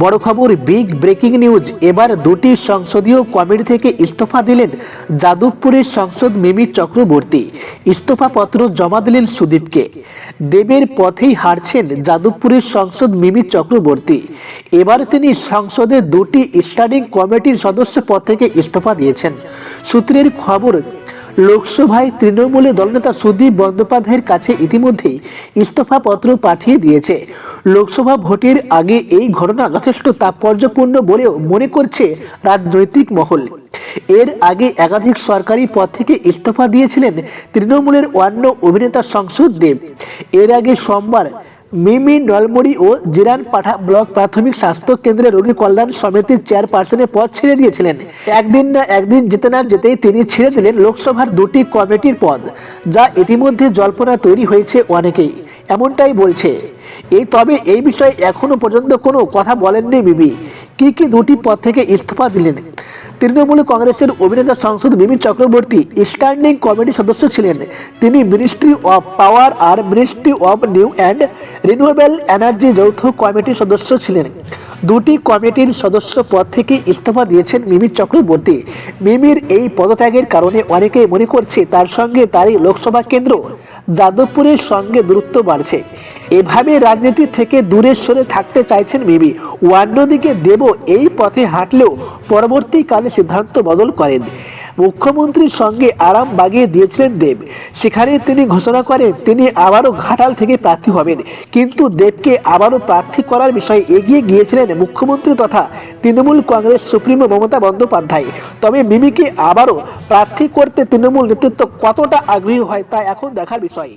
বড় খবর big breaking news এবার দুটি সংসদীয় কমিটি থেকে ইস্তফা দিলেন যাদবপুরের সংসদ মিমি চক্রবর্তী। ইস্তফাপত্র জমা দিলেন সুদীপকে। দেবের পথেই হারছেন যাদবপুরের সংসদ মিমি চক্রবর্তী। এবার তিনি সংসদের দুটি স্টাডিং কমিটির সদস্য পদ থেকে ইস্তফা দিয়েছেন। সূত্রের খবর লোকসভায় তৃণমূলের দলনেতা সুদীপ বন্দ্যোপাধ্যায়ের কাছে ইতিমধ্যেই ইস্তফাপত্র পাঠিয়ে দিয়েছে। লোকসভা ভোটের আগে এই ঘটনা যথেষ্ট তাৎপর্যপূর্ণ বলেও মনে করছে রাজনৈতিক মহল। এর আগে একাধিক সরকারি পদ থেকে ইস্তফা দিয়েছিলেন তৃণমূলের অন্য অভিনেতা সংসদ দেব। এর আগে সোমবার মিমি, নলমুড়ি ও জিরান পাঠা ব্লক প্রাথমিক স্বাস্থ্য কেন্দ্রে রোগী কল্যাণ সমিতির চেয়ারপারসনের পদ ছেড়ে দিয়েছিলেন। একদিন না একদিন যেতে না যেতেই তিনি ছেড়ে দিলেন লোকসভার দুটি কমিটির পদ, যা ইতিমধ্যে জল্পনা তৈরি হয়েছে অনেকেই। এমনটাই বলছে। এই তবে এই বিষয়ে এখনও পর্যন্ত কোনো কথা বলেননি বিবি। কি কি দুটি পদ থেকে ইস্তফা দিলেন? তৃণমূল কংগ্রেসের অভিনেতা সংসদ মিমি চক্রবর্তী স্ট্যান্ডিং কমিটির সদস্য ছিলেন। তিনি ministry of power R ministry of new and renewable energy যৌথ কমিটির সদস্য ছিলেন। দুটি কমিটির সদস্য পদ থেকে ইস্তফা দিয়েছেন মিমির চক্রবর্তী। মিমির এই পদত্যাগের কারণে অনেকেই মনে করছে তার সঙ্গে তারই লোকসভা কেন্দ্র যাদবপুরের সঙ্গে দূরত্ব বাড়ছে। এভাবে রাজনীতি থেকে দূরে সরে থাকতে চাইছেন মিমি। অন্যদিকে দেব এই পথে হাঁটলেও পরবর্তীকালে সিদ্ধান্ত বদল করেন। মুখ্যমন্ত্রীর সঙ্গে আরাম বাগিয়ে দিয়েছিলেন দেব। সেখানে তিনি ঘোষণা করেন, তিনি আবারও ঘাটাল থেকে প্রার্থী হবেন। কিন্তু দেবকে আবারও প্রার্থী করার বিষয়ে এগিয়ে গিয়েছিলেন মুখ্যমন্ত্রী তথা তৃণমূল কংগ্রেস সুপ্রিমো মমতা বন্দ্যোপাধ্যায়। তবে মিমিকে আবারও প্রার্থী করতে তৃণমূল নেতৃত্ব কতটা আগ্রহী হয় তা এখন দেখার বিষয়।